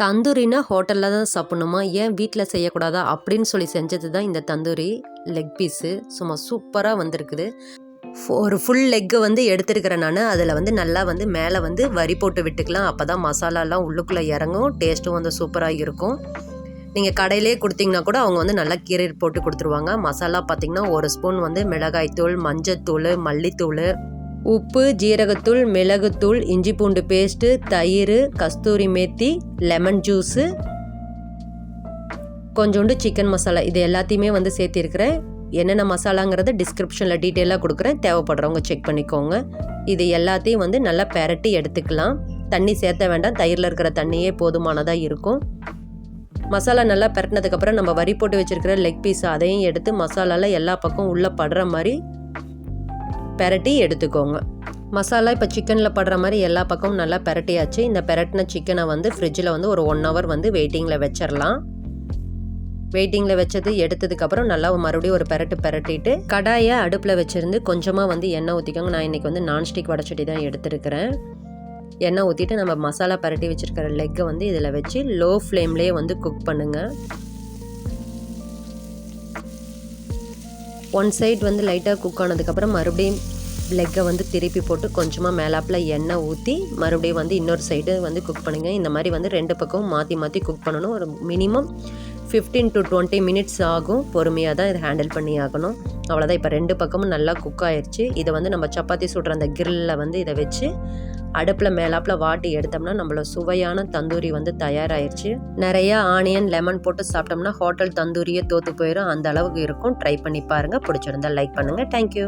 தந்தூரினா ஹோட்டலில் தான் சாப்பிட்ணுமா? ஏன் வீட்டில் செய்யக்கூடாதா? அப்படின்னு சொல்லி செஞ்சது தான் இந்த தந்தூரி லெக் பீஸு சும்மா சூப்பராக வந்திருக்குது. ஒரு ஃபுல் லெக்கு வந்து எடுத்துருக்கிறேன் நான். அதில் வந்து நல்லா வந்து மேலே வந்து வரி போட்டு விட்டுக்கலாம். அப்போ தான் மசாலாலாம் உள்ளுக்குள்ளே இறங்கும். டேஸ்ட்டும் வந்து சூப்பராக இருக்கும். நீங்கள் கடையிலே கொடுத்தீங்கன்னா கூட அவங்க வந்து நல்லா கீரை போட்டு கொடுத்துருவாங்க. மசாலா பார்த்தீங்கன்னா ஒரு ஸ்பூன் வந்து மிளகாய்த்தூள் மஞ்சத்தூள் மல்லித்தூள் உப்பு ஜீரகத்தூள் மிளகுத்தூள் இஞ்சி பூண்டு பேஸ்ட்டு தயிர் கஸ்தூரி மேத்தி லெமன் ஜூஸு கொஞ்சோண்டு சிக்கன் மசாலா. இது எல்லாத்தையுமே வந்து சேர்த்திருக்கிறேன். என்னென்ன மசாலாங்கிறத டிஸ்கிரிப்ஷனில் டீட்டெயிலாக கொடுக்குறேன். தேவைப்படுறவங்க செக் பண்ணிக்கோங்க. இது எல்லாத்தையும் வந்து நல்லா பெரட்டி எடுத்துக்கலாம். தண்ணி சேர்த்த வேண்டாம். தயிரில் இருக்கிற தண்ணியே போதுமானதாக இருக்கும். மசாலா நல்லா பெரட்டினதுக்கப்புறம் நம்ம வரி போட்டு வச்சுருக்கிற லெக் பீஸ் அதையும் எடுத்து மசாலாவில் எல்லா பக்கம் உள்ளே படுற மாதிரி பெரட்டி எடுத்துக்கோங்க. மசாலா இப்போ சிக்கனில் படுற மாதிரி எல்லா பக்கமும் நல்லா பெரட்டியாச்சு. இந்த பெரட்டின சிக்கனை வந்து ஃப்ரிட்ஜில் வந்து ஒரு ஒன் ஹவர் வந்து வெயிட்டிங்கில் வச்சிடலாம் வெயிட்டிங்கில் வச்சது எடுத்ததுக்கப்புறம் நல்லா மறுபடியும் ஒரு பெரட்டு பெரட்டிட்டு கடாயை அடுப்பில் வச்சுருந்து கொஞ்சமாக வந்து எண்ணெய் ஊற்றிக்கோங்க நான் இன்றைக்கி வந்து நான்ஸ்டிக் வடச்சட்டி தான் எடுத்துருக்கிறேன். எண்ணெய் ஊற்றிட்டு நம்ம மசாலா பரட்டி வச்சுருக்கிற லெக்கை வந்து இதில் வச்சு லோ ஃப்ளேம்லேயே வந்து குக் பண்ணுங்கள் ஒன் சைடு வந்து லைட்டாக குக் ஆனதுக்கப்புறம் மறுபடியும் லெக்கை வந்து திருப்பி போட்டு கொஞ்சமாக மேலாப்பில் எண்ணெய் ஊற்றி மறுபடியும் வந்து இன்னொரு சைடு வந்து குக் பண்ணுங்க. இந்த மாதிரி வந்து ரெண்டு பக்கமும் மாற்றி மாற்றி குக் பண்ணணும். ஒரு மினிமம் 15 டு டுவெண்ட்டி மினிட்ஸ் ஆகும். பொறுமையாக தான் இதை ஹேண்டில் பண்ணி ஆகணும். அவ்வளோதான் இப்போ ரெண்டு பக்கமும் நல்லா குக் ஆயிடுச்சு இதை வந்து நம்ம சப்பாத்தி சுடுற அந்த கிரில்லில் வந்து இதை வச்சு அடுப்பில் மேலாப்பில் வாட்டி எடுத்தோம்னா நம்மளோட சுவையான தந்தூரி வந்து தயாராகிருச்சு நிறைய ஆனியன் லெமன் போட்டு சாப்பிட்டோம்னா ஹோட்டல் தந்தூரியே தோற்று போயிடும் அந்த அளவுக்கு இருக்கும். ட்ரை பண்ணி பாருங்கள் பிடிச்சிருந்தா லைக் பண்ணுங்கள் தேங்க்யூ